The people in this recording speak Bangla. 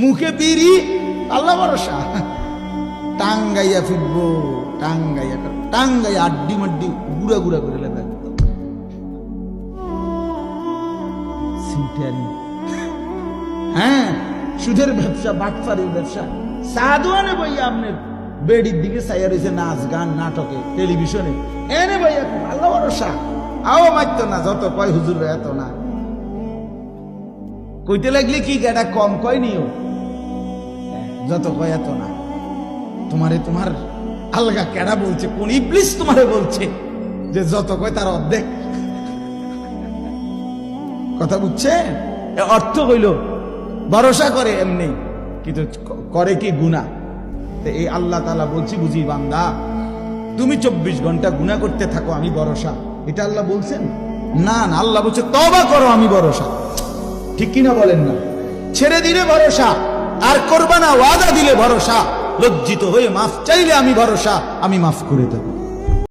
মুখে বিড়ি আল্লাহ ভরসা। টাঙ্গাইয়া ফিরবো, টাঙ্গাইয়া টাঙ্গাইয়া আড্ডি মাড্ডি গুড়া গুড়া করে লেখা হ্যাঁ সুদের ব্যবসা বাটফারির ব্যবসা। সাধুয়ানে বইয়া আপনার বেডির দিকে চাইয়া রয়েছে নাচ, গান, নাটকে, টেলিভিশনে। এনে বইয়া আল্লাহ ভরসা। আও মারত না, যত কয় হুজুর এত না। কইতে লাগলে কি, এটা কম কয় নিও। যত কয় এত না। তোমারে তোমার আলগা কেডা বলছে, কোন ইবলিস তোমারে বলছে যে যত কয় তার অর্ধেক। কথা বুঝছে? অর্থ হইল, ভরসা করে এমনি, কিন্তু করে কি গুণা এই আল্লাহ তালা বলছি, বুঝি বান্দা, তুমি চব্বিশ ঘণ্টা গুণা করতে থাকো, আমি ভরসা। এটা আল্লাহ বলছেন? না না, আল্লাহ বলছে তবা করো, আমি ভরসা। ঠিক কিনা বলেন না। ছেড়ে দিলে ভরসা। আর করবা না, ওয়াদা দিলে ভরসা। লজ্জিত হয়ে মাফ চাইলে আমি ভরসা, আমি মাফ করে দেবো।